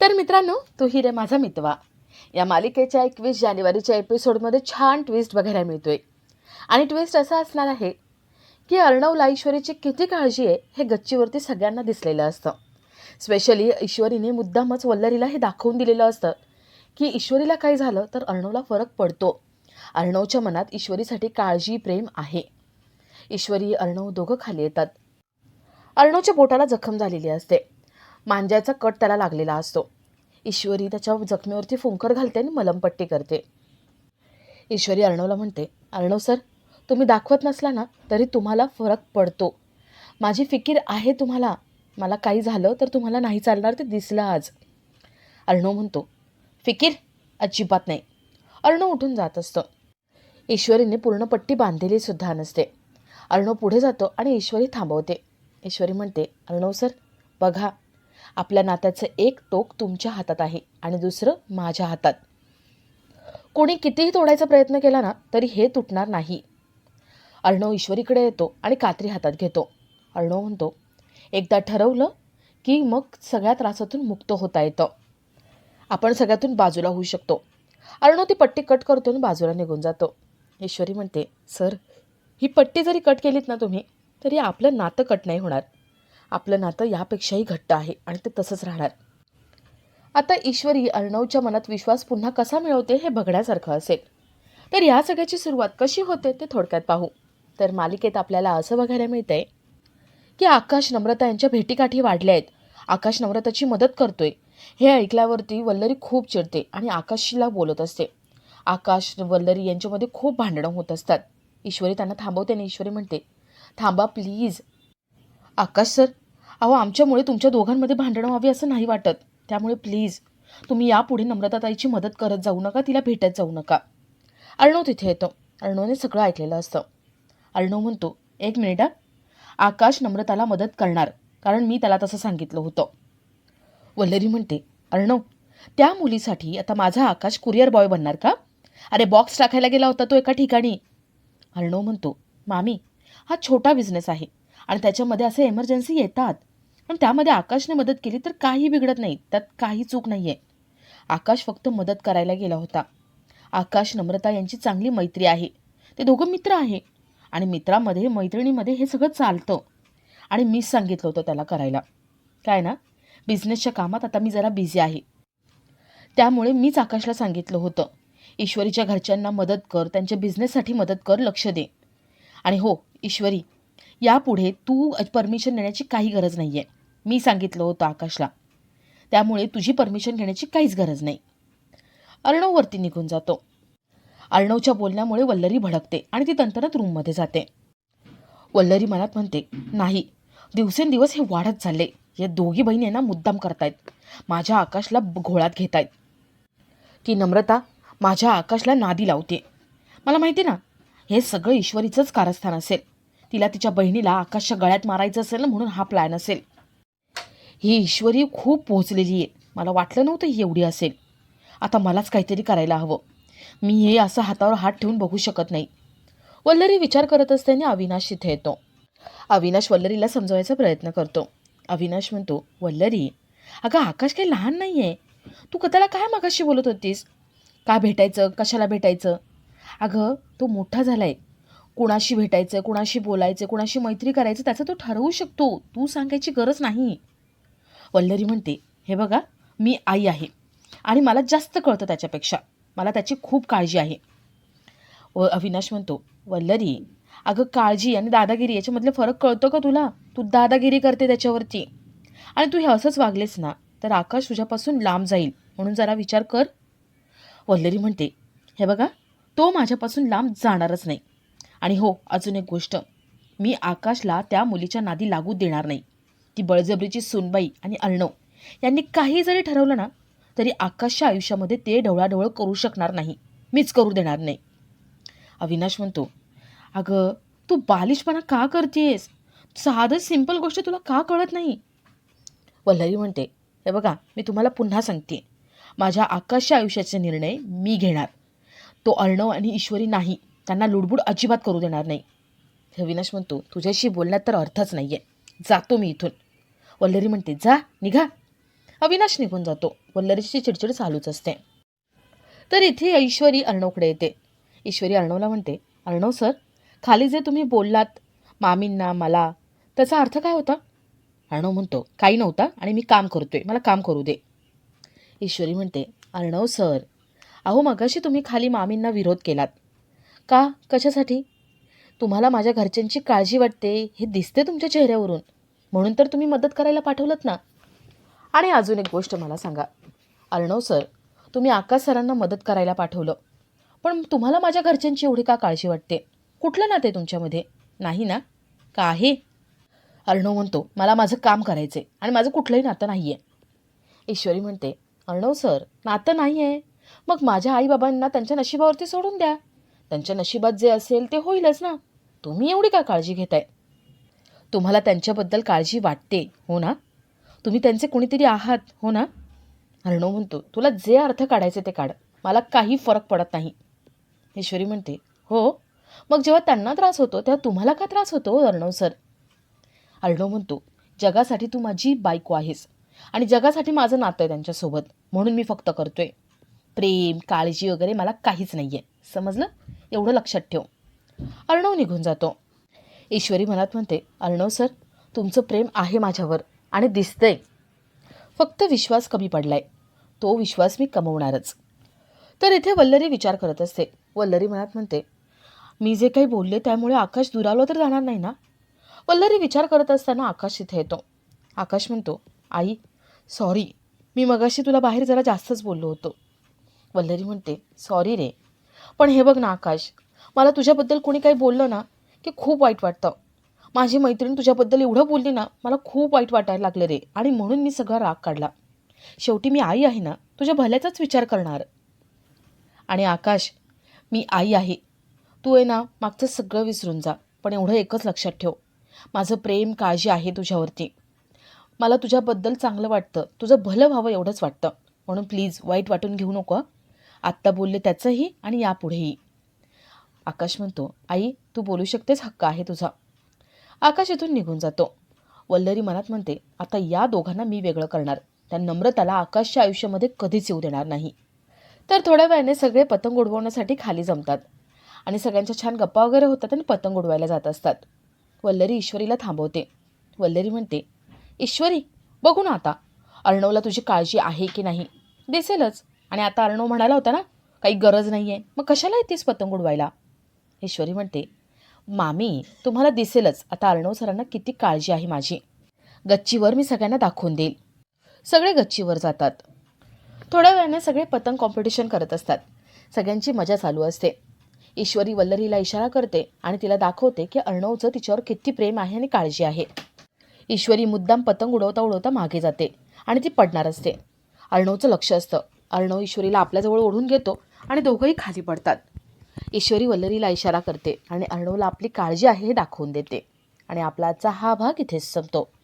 तर मित्रांनो तू ही रे माझा मितवा. या मालिकेच्या एकवीस जानेवारीच्या एपिसोडमध्ये छान ट्विस्ट बघायला मिळतोय. आणि ट्विस्ट असा असणार आहे की अर्णवला ईश्वरीची किती काळजी आहे हे गच्चीवरती सगळ्यांना दिसलेलं असतं. स्पेशली ईश्वरीने मुद्दामच वल्लरीला हे दाखवून दिलेलं असतं की ईश्वरीला काय झालं तर अर्णवला फरक पडतो. अर्णवच्या मनात ईश्वरीसाठी काळजी प्रेम आहे. ईश्वरी अर्णव दोघं खाली येतात. अर्णवच्या बोटाला जखम झालेली असते. मांज्याचा कट त्याला लागलेला असतो. ईश्वरी त्याच्या जखमेवरती फुंकर घालते आणि मलमपट्टी करते. ईश्वरी अर्णवला म्हणते अर्णव सर तुम्ही दाखवत नसला ना तरी तुम्हाला फरक पडतो. माझी फिकीर आहे तुम्हाला. मला काही झालं तर तुम्हाला नाही चालणार ते दिसलं आज. अर्णव म्हणतो फिकीर? अजिबात नाही. अर्णव उठून जात असतं. ईश्वरीने पूर्ण पट्टी बांधलेली सुद्धा नसते. अर्णव पुढे जातो आणि ईश्वरी थांबवते. ईश्वरी म्हणते अर्णव सर बघा आपल्या नात्याचं एक टोक तुमच्या हातात आहे आणि दुसरं माझ्या हातात. कोणी कितीही तोडायचा प्रयत्न केला ना तरी हे तुटणार नाही. अर्णव ईश्वरीकडे येतो आणि कात्री हातात घेतो. अर्णव म्हणतो एकदा ठरवलं की मग सगळ्या त्रासातून मुक्त होता येतं. आपण सगळ्यातून बाजूला होऊ शकतो. अर्णव ती पट्टी कट करतो आणि बाजूला निघून जातो. ईश्वरी म्हणते सर ही पट्टी जरी कट केलीत ना तुम्ही तरी आपलं नातं कट नाही होणार. आपलं नातं यापेक्षाही घट्ट आहे आणि ते तसंच राहणार. आता ईश्वरी अर्णवच्या मनात विश्वास पुन्हा कसा मिळवते हे बघण्यासारखं असेल. तर या सगळ्याची सुरुवात कशी होते ते थोडक्यात पाहू. तर मालिकेत आपल्याला असं बघायला मिळतंय की आकाश नम्रता यांच्या भेटीकाठी वाढल्या आहेत. आकाश नम्रताची मदत करतोय. हे ऐकल्यावरती वल्लरी खूप चिडते आणि आकाशला बोलत असते. आकाश वल्लरी यांच्यामध्ये खूप भांडणं होत असतात. ईश्वरी त्यांना थांबवते आणि ईश्वरी म्हणते थांबा प्लीज आकाश सर अहो आमच्यामुळे तुमच्या दोघांमध्ये भांडणं व्हावी असं नाही वाटत. त्यामुळे प्लीज तुम्ही यापुढे नम्रताताईची मदत करत जाऊ नका तिला भेटत जाऊ नका. अर्णव तिथे येतो. अर्णवने सगळं ऐकलेलं असतं. अर्णव म्हणतो एक मिनिट हा. आकाश नम्रताला मदत करणार कारण मी त्याला तसं सांगितलं होतं. वल्लरी म्हणते अर्णव त्या मुलीसाठी आता माझा आकाश कुरिअर बॉय बनणार का? अरे बॉक्स टाकायला गेला होता तो एका ठिकाणी. अर्णव म्हणतो मामी हा छोटा बिझनेस आहे. आणि त्याच्यामध्ये असे एमर्जन्सी येतात. पण त्यामध्ये आकाशने मदत केली तर काही बिघडत नाही. त्यात काही चूक नाही आहे आकाश फक्त मदत करायला गेला होता. आकाश नम्रता यांची चांगली मैत्री आहे. ते दोघं मित्र आहे. आणि मित्रामध्ये मैत्रिणीमध्ये हे सगळं चालतं. आणि मीच सांगितलं होतं त्याला करायला. काय ना? बिझनेसच्या कामात आता मी जरा बिझी आहे. त्यामुळे मीच आकाशला सांगितलं होतं. ईश्वरीच्या घरच्यांना मदत कर. त्यांच्या बिझनेससाठी मदत कर. लक्ष दे. आणि हो ईश्वरी यापुढे तू परमिशन देण्याची काही गरज नाही आहे मी सांगितलं होतं आकाशला. त्यामुळे तुझी परमिशन घेण्याची काहीच गरज नाही. अर्णववरती निघून जातो. अर्णवच्या बोलण्यामुळे वल्लरी भडकते आणि ती तंतरत रूममध्ये जाते. वल्लरी मनात म्हणते नाही दिवसेंदिवस हे वाढत चालले. या दोघी बहिणी यांना मुद्दाम करतायत. माझ्या आकाशला घोळात घेत आहेत की नम्रता माझ्या आकाशला नादी लावते मला माहिती ना हे सगळं ईश्वरीचंच कारस्थान असेल. तिला तिच्या बहिणीला आकाशच्या गळ्यात मारायचं असेल ना म्हणून हा प्लॅन असेल. ही ईश्वरी खूप पोहोचलेली आहे. मला वाटलं नव्हतं ही एवढी असेल. आता मलाच काहीतरी करायला हवं. मी हे असं हातावर हात ठेवून बघू शकत नाही. वल्लरी विचार करत असताना अविनाश तिथे येतो. अविनाश वल्लरीला समजवायचा प्रयत्न करतो. अविनाश म्हणतो वल्लरी अगं आकाश काही लहान नाही आहे तू कथाला काय मागाशी बोलत होतीस? का भेटायचं? कशाला भेटायचं? अगं तो मोठा झाला आहे कुणाशी भेटायचं आहे कुणाशी बोलायचं कुणाशी मैत्री करायचं त्याचं तो ठरवू शकतो. तू सांगायची गरज नाही. वल्लरी म्हणते हे बघा मी आई आहे आणि मला जास्त कळतं त्याच्यापेक्षा. मला त्याची खूप काळजी आहे. व अविनाश म्हणतो वल्लरी अगं काळजी आणि दादागिरी याच्यामधले फरक कळतो का तुला? तू दादागिरी करते त्याच्यावरती. आणि तू हे असंच वागलेस ना तर आकाश तुझ्यापासून लांब जाईल म्हणून जरा विचार कर. वल्लरी म्हणते हे बघा तो माझ्यापासून लांब जाणारच नाही. आणि हो अजून एक गोष्ट. मी आकाशला त्या मुलीच्या नादी लागू देणार नाही. ती बळजबरीची सुनबाई आणि अर्णव. यांनी काही जरी ठरवलं ना तरी आकाशच्या आयुष्यामध्ये ते ढवळाढवळ करू शकणार नाही. मीच करू देणार नाही. अविनाश म्हणतो अगं तू बालिशपणा का करतेस? साधं सिंपल गोष्ट तुला का कळत नाही? वल्लरी म्हणते हे बघा मी तुम्हाला पुन्हा सांगते. माझ्या आकाशच्या आयुष्याचे निर्णय मी घेणार. तो अर्णव आणि ईश्वरी नाही. त्यांना लुडबुड अजिबात करू देणार नाही. अविनाश म्हणतो तुझ्याशी बोलण्यात तर अर्थच नाही आहे जातो मी इथून. वल्लरी म्हणते जा निघा. अविनाश निघून जातो. वल्लरीची चिडचिड चालूच असते. तर इथे ऐश्वरी अर्णवकडे येते. ईश्वरी अर्णवला म्हणते अर्णव सर खाली जे तुम्ही बोललात मामींना मला त्याचा अर्थ काय होता? अर्णव म्हणतो काही नव्हता आणि मी काम करतोय. मला काम करू दे. ईश्वरी म्हणते अर्णव सर अहो मगाशी तुम्ही खाली मामींना विरोध केलात. का? कशासाठी? तुम्हाला माझ्या घरच्यांची काळजी वाटते हे दिसते तुमच्या चेहऱ्यावरून. म्हणून तर तुम्ही मदत करायला पाठवलं ना. आणि अजून एक गोष्ट मला सांगा. अर्णव सर तुम्ही आकाश सरांना मदत करायला पाठवलं. पण तुम्हाला माझ्या घरच्यांची एवढी का काळजी वाटते? कुठलं नाते आहे तुमच्यामध्ये? नाही ना? का आहे? अर्णव म्हणतो मला माझं काम करायचं आहे आणि माझं कुठलंही नातं नाही आहे ईश्वरी म्हणते अर्णव सर नातं नाही आहे मग माझ्या आईबाबांना त्यांच्या नशिबावरती सोडून द्या. त्यांच्या नशिबात जे असेल ते होईलच ना. तुम्ही एवढी का काळजी घेताय? तुम्हाला त्यांच्याबद्दल काळजी वाटते हो ना? तुम्ही त्यांचे कोणीतरी आहात हो ना? अर्णव म्हणतो तुला जे अर्थ काढायचे ते काढ. मला काही फरक पडत नाही. ईश्वरी म्हणते हो मग जेव्हा त्यांना त्रास होतो तेव्हा तुम्हाला का त्रास होतो अर्णव सर? अर्णव म्हणतो जगासाठी तू माझी बायको आहेस आणि जगासाठी माझं नातं आहे त्यांच्यासोबत. म्हणून मी फक्त करतोय. प्रेम काळजी वगैरे मला काहीच नाही आहे समजलं? एवढं लक्षात ठेव. अर्णव निघून जातो. ईश्वरी मनात म्हणते अर्णव सर तुमचं प्रेम आहे माझ्यावर आणि दिसतंय. फक्त विश्वास कमी पडलाय. तो विश्वास मी कमवणारच. तर इथे वल्लरी विचार करत असते. वल्लरी मनात म्हणते मी जे काही बोलले त्यामुळे आकाश दुरावलं तर जाणार नाही ना? वल्लरी विचार करत असताना आकाश इथे येतो. आकाश म्हणतो आई सॉरी मी मगाशी तुला बाहेर जरा जास्तच बोललो होतो. वल्लरी म्हणते सॉरी रे. पण हे बघ ना आकाश मला तुझ्याबद्दल कोणी काही बोललं ना की खूप वाईट वाटतं. माझी मैत्रीण तुझ्याबद्दल एवढं बोलली ना मला खूप वाईट वाटायला लागलं रे. आणि म्हणून मी सगळा राग काढला. शेवटी मी आई आहे ना तुझ्या भल्याचाच विचार करणार. आणि आकाश मी आई आहे. तू आहे ना मागचं सगळं विसरून जा. पण एवढं एकच लक्षात ठेव. माझं प्रेम काळजी आहे तुझ्यावरती. मला तुझ्याबद्दल चांगलं वाटतं. तुझं भलं व्हावं एवढंच वाटतं. म्हणून प्लीज वाईट वाटून घेऊ नको आत्ता बोलले त्याचंही आणि यापुढेही. आकाश म्हणतो आई तू बोलू शकतेस हक्क आहे तुझा. आकाश इथून निघून जातो. वल्लरी मनात म्हणते आता या दोघांना मी वेगळं करणार. त्या नम्रताला आकाशच्या आयुष्यामध्ये कधीच येऊ देणार नाही. तर थोड्या वेळाने सगळे पतंग उडवण्यासाठी खाली जमतात. आणि सगळ्यांच्या छान गप्पा वगैरे होतात आणि पतंग उडवायला जात असतात. वल्लरी ईश्वरीला थांबवते. वल्लरी म्हणते ईश्वरी बघू ना आता. अर्णवला तुझी काळजी आहे की नाही? दिसेलच. आणि आता अर्णव म्हणाला होता ना काही गरज नाही आहे मग कशाला येतेस पतंग उडवायला? ईश्वरी म्हणते मामी तुम्हाला दिसेलच आता अर्णव सरांना किती काळजी आहे माझी. गच्चीवर मी सगळ्यांना दाखवून देईल. सगळे गच्चीवर जातात. थोड्या वेळाने सगळे पतंग कॉम्पिटिशन करत असतात. सगळ्यांची मजा चालू असते. ईश्वरी वल्लरीला इशारा करते आणि तिला दाखवते की अर्णवचं तिच्यावर किती प्रेम आहे आणि काळजी आहे. ईश्वरी मुद्दाम पतंग उडवता उडवता मागे जाते आणि ती पडणार असते. अर्णवचं लक्ष असतं. अर्णव ईश्वरीला आपल्याजवळ ओढून घेतो आणि दोघंही खाली पडतात. ईश्वरी वल्लरीला इशारा करते आणि अर्णवला आपली काळजी आहे हे दाखवून देते. आणि आपलाचा हा भाग इथेच संपतो.